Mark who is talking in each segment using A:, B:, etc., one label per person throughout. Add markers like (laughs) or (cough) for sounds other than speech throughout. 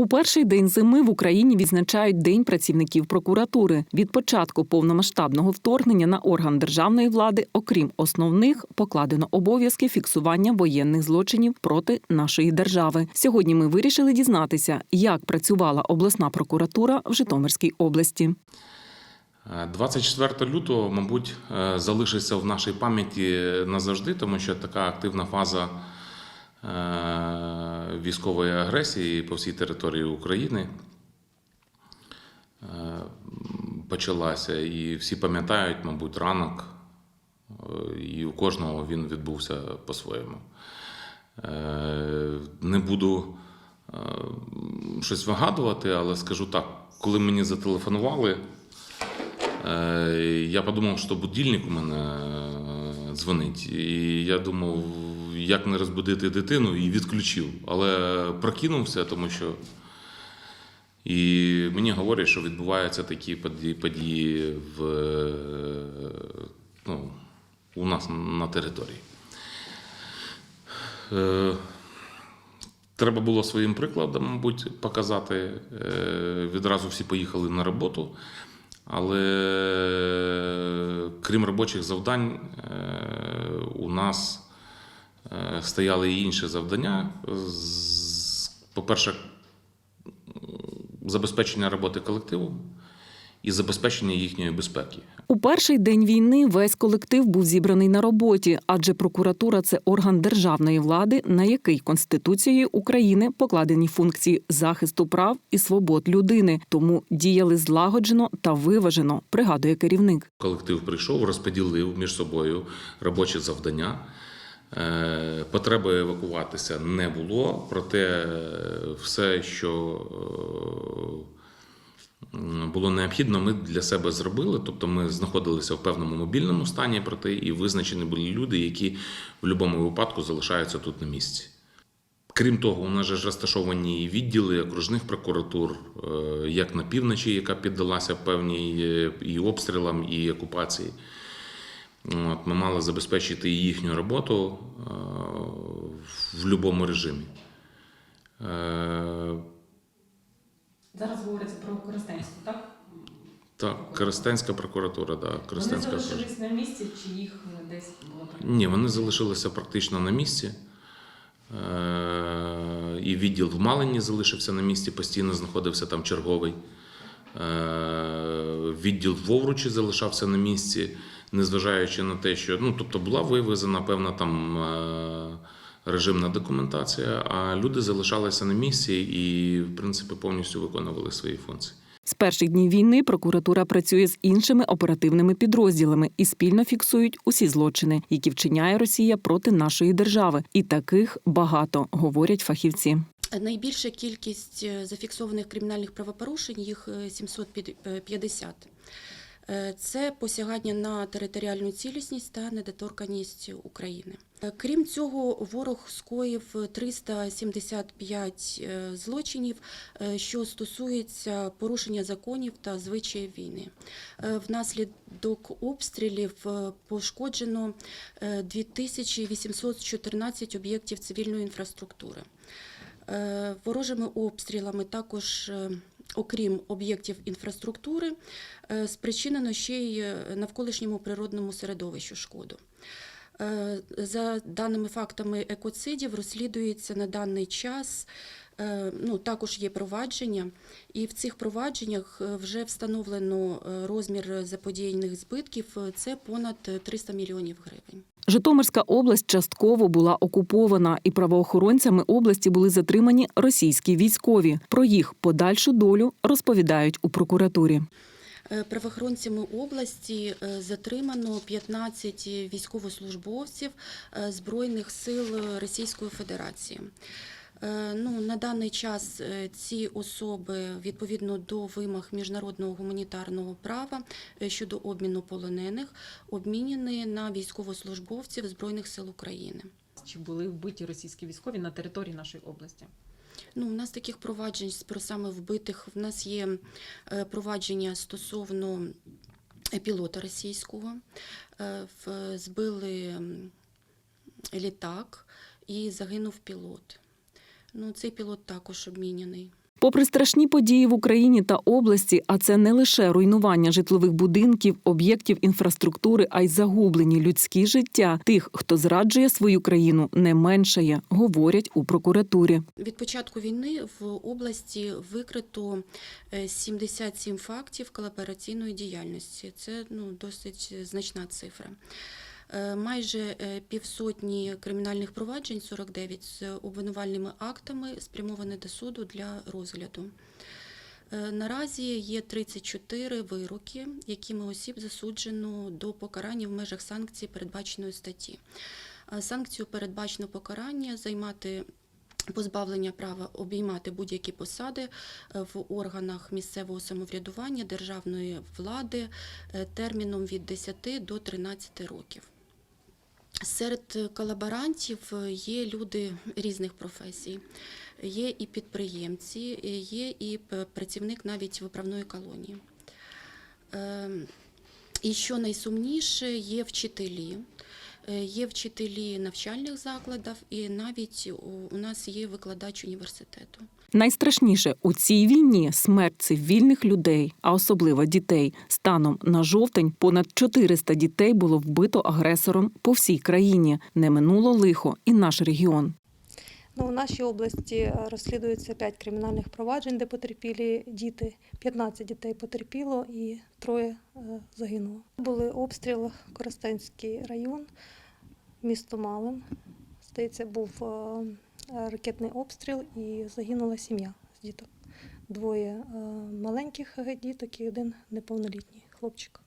A: У перший день зими в Україні відзначають День працівників прокуратури. Від початку повномасштабного вторгнення на орган державної влади, окрім основних, покладено обов'язки фіксування воєнних злочинів проти нашої держави. Сьогодні ми вирішили дізнатися, як працювала обласна прокуратура в Житомирській області.
B: Е, 24 лютого, мабуть, е, залишиться в нашій пам'яті назавжди, тому що така активна фаза е, військової агресії по всій території України е, почалася. І всі пам'ятають, мабуть, ранок, е, і у кожного він відбувся по-своєму. Е, Не буду щось вигадувати, але скажу так, коли мені зателефонували. Я подумав, що будильник у мене дзвонить. І я думав, як не розбудити дитину, і відключив. Але прокинувся, тому що і мені говорять, що відбуваються такі події, в, ну, у нас на території. Е, Треба було своїм прикладом, мабуть, показати. Е, Відразу всі поїхали на роботу. Але крім робочих завдань, е, у нас стояли і інші завдання. По-перше, забезпечення роботи колективу і забезпечення їхньої безпеки.
A: У перший день війни весь колектив був зібраний на роботі, адже прокуратура це орган державної влади, на який Конституцією України покладені функції захисту прав і свобод людини, тому діяли злагоджено та виважено, пригадує керівник.
B: Колектив прийшов, розподілив між собою робочі завдання. Е, Потреби евакуватися не було, проте е, все, що е, було необхідно, ми для себе зробили. Тобто ми знаходилися в певному мобільному стані, проте і визначені були люди, які в будь-якому випадку залишаються тут на місці. Крім того, у нас же розташовані відділи окружних прокуратур, як на півночі, яка піддалася певній і обстрілам, і окупації. От, ми мали забезпечити їхню роботу е, в будь-якому режимі. Е,
C: Зараз говориться про Коростенську, так?
B: Так, Коростенська прокуратура, да,
C: Вони
B: Коростенська
C: залишились на місці, чи їх десь було?
B: Ні, вони залишилися практично на місці. Е, І відділ в Малині залишився на місці, постійно знаходився там черговий. Відділ в Вовручі залишався на місці, незважаючи на те, що ну, тобто була вивезена певна там е, режимна документація, а люди залишалися на місці і, в принципі, повністю виконували свої функції.
A: З перших днів війни прокуратура працює з іншими оперативними підрозділами і спільно фіксують усі злочини, які вчиняє Росія проти нашої держави. І таких багато, говорять фахівці.
D: Найбільша кількість е, зафіксованих кримінальних правопорушень їх е, 750. Е, Це посягання на територіальну цілісність та недоторканність України. Е, Крім цього, ворог скоїв 375 е, злочинів, що стосується порушення законів та звичаїв війни. Внаслідок обстрілів пошкоджено е, 2814 об'єктів цивільної інфраструктури. Ворожими обстрілами також, окрім об'єктів інфраструктури, е, спричинено ще й е, навколишньому природному середовищу шкоду. Е, За даними фактами екоцидів, розслідується на даний час. Ну, також є провадження, і в цих провадженнях вже встановлено розмір заподіяних збитків. Це понад е, 300 мільйонів гривень.
A: Житомирська область частково була окупована, і правоохоронцями області були затримані російські військові. Про їх подальшу долю розповідають у прокуратурі.
D: Е, Правоохоронцями області е, затримано 15 військовослужбовців е, Збройних сил Російської Федерації. Е, Ну, на даний час е, ці особи відповідно до вимог міжнародного гуманітарного права е, щодо обміну полонених обмінені на військовослужбовців Збройних сил України.
C: Чи були вбиті російські військові на території нашої області?
D: Ну, у нас таких проваджень про саме вбитих. В нас є провадження стосовно пілота російського. Збили літак і загинув пілот. Ну, цей пілот також обміняний.
A: Попри страшні події в Україні та області, а це не лише руйнування житлових будинків, об'єктів інфраструктури, а й загублені людські життя. Тих, хто зраджує свою країну, не меншає, говорять у прокуратурі.
D: Від початку війни в області викрито е, 77 фактів колабораційної діяльності. Це ну, досить значна цифра. Е, Майже е, півсотні кримінальних проваджень, 49 з обвинувальними актами, спрямовані до суду для розгляду. Е, Наразі є 34 вироки, якими осіб засуджено до покарання в межах санкцій передбаченої статті. Санкцію передбачено покарання займати позбавлення права обіймати будь-які посади в органах місцевого самоврядування, державної влади терміном від 10 до 13 років. Серед колаборантів е, є люди різних професій. Є і підприємці, є і працівник навіть виправної колонії. Ем, І що найсумніше, є вчителі. Е, Є вчителі навчальних закладів, і навіть у нас є викладач університету.
A: Найстрашніше у цій війні смерть цивільних людей, а особливо дітей. Станом на жовтень понад 400 дітей було вбито агресором по всій країні. Не минуло лихо і наш регіон.
E: Ну, у нашій області е, розслідується 5 кримінальних проваджень, де потерпілі діти. 15 дітей потерпіло і троє е, загинуло. Були обстріли Коростенський район, місто Малин. Здається, був е, ракетний обстріл і загинула сім'я з діток. Двоє е, маленьких е, діток і один неповнолітній хлопчик.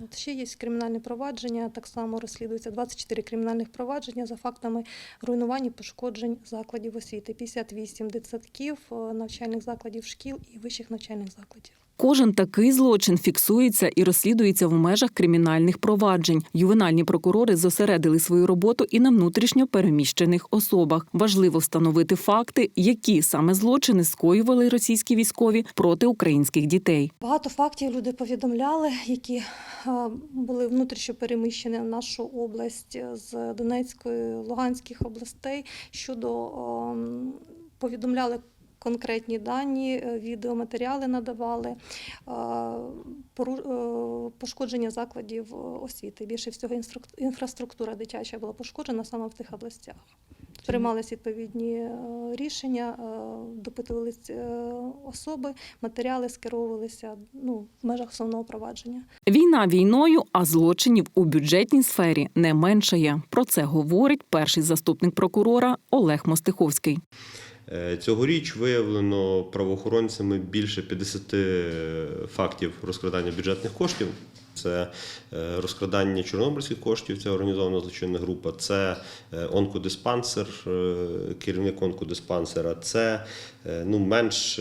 E: От ще є кримінальне провадження, так само розслідується 24 кримінальних провадження за фактами руйнування пошкоджень закладів освіти, 58 дитсадків, е, навчальних закладів шкіл і вищих навчальних закладів.
A: Кожен такий злочин фіксується і розслідується в межах кримінальних проваджень. Ювенальні прокурори зосередили свою роботу і на внутрішньо переміщених особах. Важливо встановити факти, які саме злочини скоювали російські військові проти українських дітей.
E: Багато фактів люди повідомляли, які е, були внутрішньо переміщені в нашу область з Донецької, Луганських областей щодо ем, повідомляли. Конкретні дані, е, відеоматеріали надавали, е, пору- е, пошкодження закладів освіти. Більше всього інфраструктура дитяча була пошкоджена саме в тих областях. Приймались відповідні рішення, допитувались особи, матеріали скеровувалися ну, в межах основного провадження.
A: Війна війною, а злочинів у бюджетній сфері не меншає. Про це говорить перший заступник прокурора Олег Мостиховський.
F: Е, Цьогоріч виявлено правоохоронцями більше 50 фактів розкрадання бюджетних коштів. Це е, розкрадання чорнобильських коштів, це організована злочинна група, це е, онкодиспансер, е, керівник онкодиспансера, це ну, менш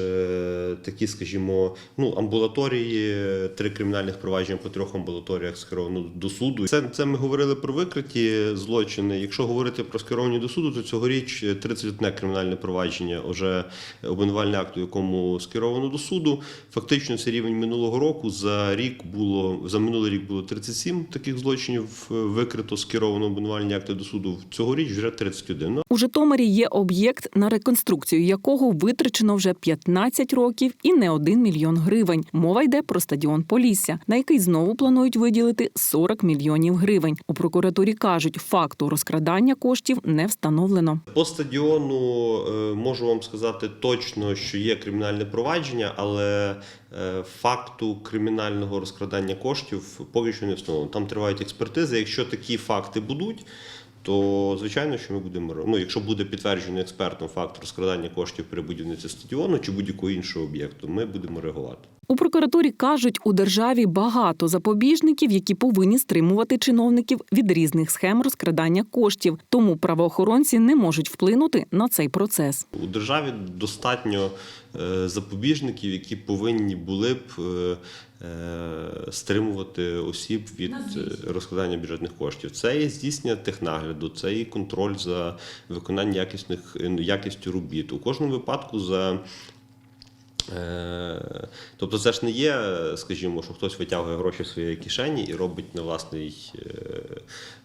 F: такі, скажімо, ну, амбулаторії, три кримінальних провадження по трьох амбулаторіях скеровано до суду. Це, це ми говорили про викриті злочини. Якщо говорити про скеровані до суду, то цьогоріч 31 кримінальне провадження, вже обвинувальний акт, у якому скеровано до суду. Фактично, це рівень минулого року. За рік було за минулий рік було 37 таких злочинів е, викрито, скеровано обвинувальні акти до суду. Цьогоріч вже 31. Ну,
A: У Житомирі є об'єкт, на реконструкцію якого витрачено вже 15 років і не 1 мільйон гривень. Мова йде про стадіон Полісся, на який знову планують виділити 40 мільйонів гривень. У прокуратурі кажуть, факту розкрадання коштів не встановлено.
F: По стадіону е, можу вам сказати точно, що є кримінальне провадження, але факту кримінального розкрадання коштів поки що не встановлено. Там тривають експертизи. Якщо такі факти будуть, то звичайно, що ми будемо ну, якщо буде підтверджений експертом факт розкрадання коштів при будівництві стадіону чи будь-якого іншого об'єкту, ми будемо реагувати.
A: У прокуратурі кажуть, у державі багато запобіжників, які повинні стримувати чиновників від різних схем розкрадання коштів. Тому правоохоронці не можуть вплинути на цей процес.
F: У державі достатньо е, запобіжників, які повинні були б е, стримувати осіб від е, розкладання бюджетних коштів. Це і здійснення технагляду, це і контроль за виконання якісних якістю робіт. У кожному випадку за Е, Тобто це ж не є, скажімо, що хтось витягує гроші з своєї кишені і робить на власний е,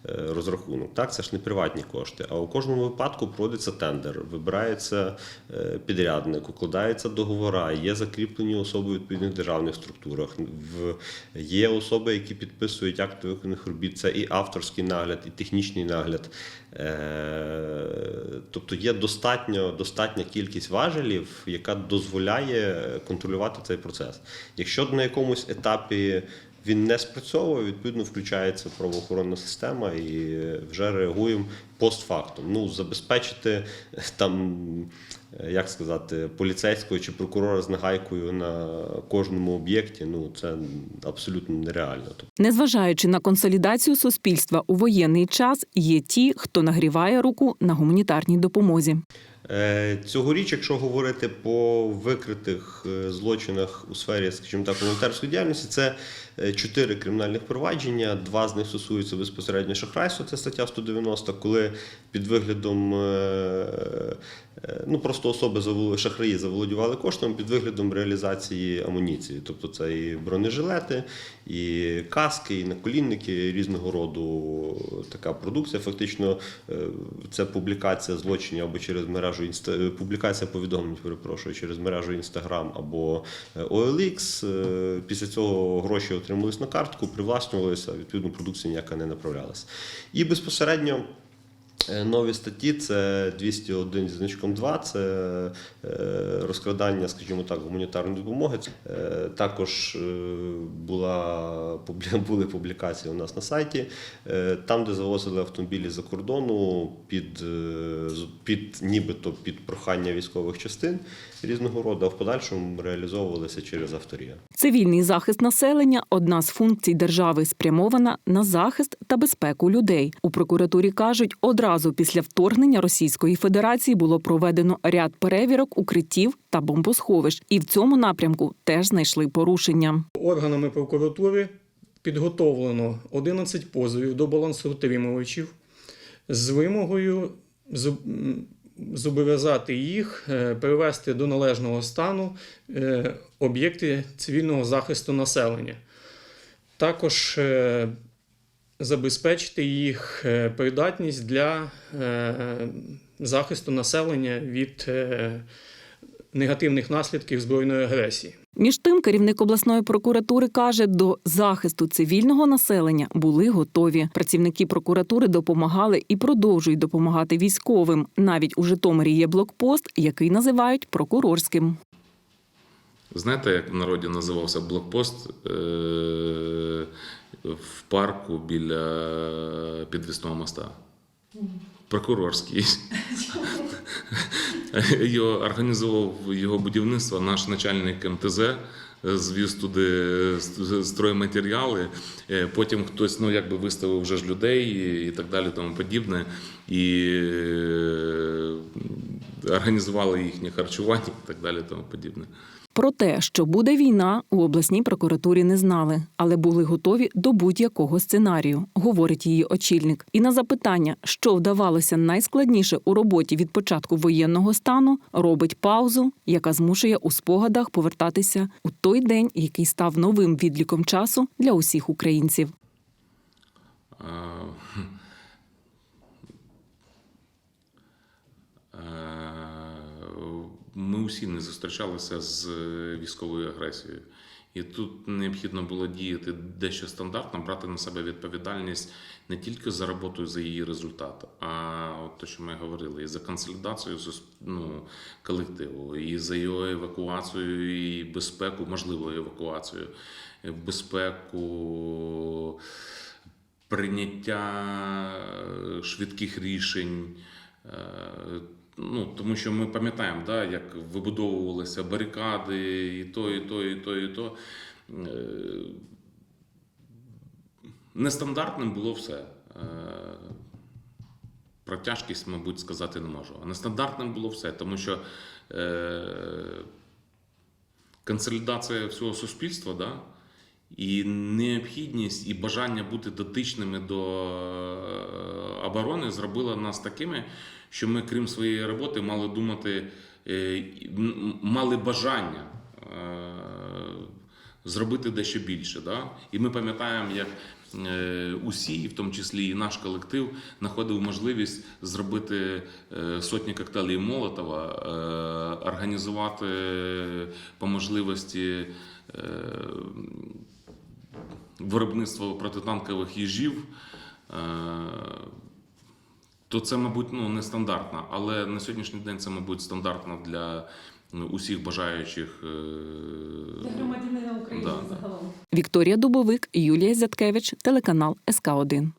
F: е, розрахунок. Так, це ж не приватні кошти. А у кожному випадку проводиться тендер, вибирається е, підрядник, укладаються договори, є закріплені особи в відповідних державних структурах. Є особи, які підписують акти виконаних робіт. Це і авторський нагляд, і технічний нагляд. Е, Тобто є достатньо, достатня кількість важелів, яка дозволяє контролювати цей процес. Якщо на якомусь етапі він не спрацьовує, відповідно включається правоохоронна система і вже реагуємо постфактум. Ну, забезпечити там, як сказати, поліцейського чи прокурора з нагайкою на кожному об'єкті, ну це абсолютно нереально. Тобто
A: Незважаючи на консолідацію суспільства у воєнний час, є ті, хто нагріває руку на гуманітарній допомозі.
F: Е, Цьогоріч, якщо говорити по викритих е, злочинах у сфері, скажімо так, волонтерської діяльності, це чотири кримінальних провадження. Два з них стосуються безпосередньо шахрайства, це стаття 190, коли під виглядом е, е, ну просто особи шахраї заволодівали коштом під виглядом реалізації амуніції. Тобто це і бронежилети, і каски, і наколінники різного роду така продукція. Фактично, е, це публікація злочинів або через мережу е, публікація повідомлень, перепрошую, через мережу Instagram або е, OLX. Е, Після цього гроші отримувались на картку, привласнювалися, відповідно, продукція ніяка не направлялася. І безпосередньо. Е, Нові статті це 201 зі значком 2, це е, розкрадання, скажімо так, гуманітарної допомоги. Е, Також була, (laughs) були публікації у нас на сайті, там, де завозили автомобілі за кордону під, під нібито під прохання військових частин різного роду, а в подальшому реалізовувалися через авторія.
A: Цивільний захист населення одна з функцій держави, спрямована на захист та безпеку людей. У прокуратурі кажуть, одразу після вторгнення Російської Федерації було проведено ряд перевірок укриттів та бомбосховищ, і в цьому напрямку теж знайшли порушення.
G: Органами прокуратури підготовлено 11 позовів до балансоутримувачів з вимогою зобов'язати їх е, привести до належного стану е, об'єкти цивільного захисту населення. Також е, забезпечити їх е, придатність для е, захисту населення від е, негативних наслідків збройної агресії.
A: Між тим, керівник обласної прокуратури каже, до захисту цивільного населення були готові. Працівники прокуратури допомагали і продовжують допомагати військовим. Навіть у Житомирі є блокпост, який називають прокурорським.
B: Знаєте, як в народі називався блокпост в парку біля підвісного моста? Прокурорський. (laughs) Його організував його будівництво наш начальник МТЗ. Звіз туди стройматеріали, Е, потім хтось ну, якби виставив вже ж людей і так далі, тому подібне. І е, організували їхнє харчування і так далі, тому подібне.
A: Про те, що буде війна, у обласній прокуратурі не знали, але були готові до будь-якого сценарію, говорить її очільник. І на запитання, що вдавалося найскладніше у роботі від початку воєнного стану, робить паузу, яка змушує у спогадах повертатися у той день, який став новим відліком часу для усіх українців.
B: Е, е, Ми усі не зустрічалися з військовою агресією. І тут необхідно було діяти дещо стандартно, брати на себе відповідальність не тільки за роботу за її результат, а от те, що ми говорили, і за консолідацію ну, колективу, і за його евакуацію, і безпеку, можливу евакуацію, е, безпеку прийняття е, швидких рішень. Ну, тому що ми пам'ятаємо, да, як вибудовувалися барикади, і то, і то, і то, і то. Е, Нестандартним було все. Е, Про тяжкість, мабуть, сказати не можу. А нестандартним було все, тому що е, консолідація всього суспільства, да, і необхідність і бажання бути дотичними до е, оборони зробила нас такими, що ми, крім своєї роботи, мали думати, е, мали бажання зробити дещо більше. Да? І ми пам'ятаємо, як е, усі, в тому числі і наш колектив, знаходив можливість зробити е, сотні коктейлів Молотова, е, організувати по можливості. Виробництво протитанкових їжів, е, то це, мабуть, ну, не стандартно, але на сьогоднішній день це, мабуть, стандартно для ну, усіх бажаючих. е,
C: Для громадянина України
B: Да, да.
C: загалом.
A: Вікторія Дубовик, Юлія Зяткевич, телеканал СК 1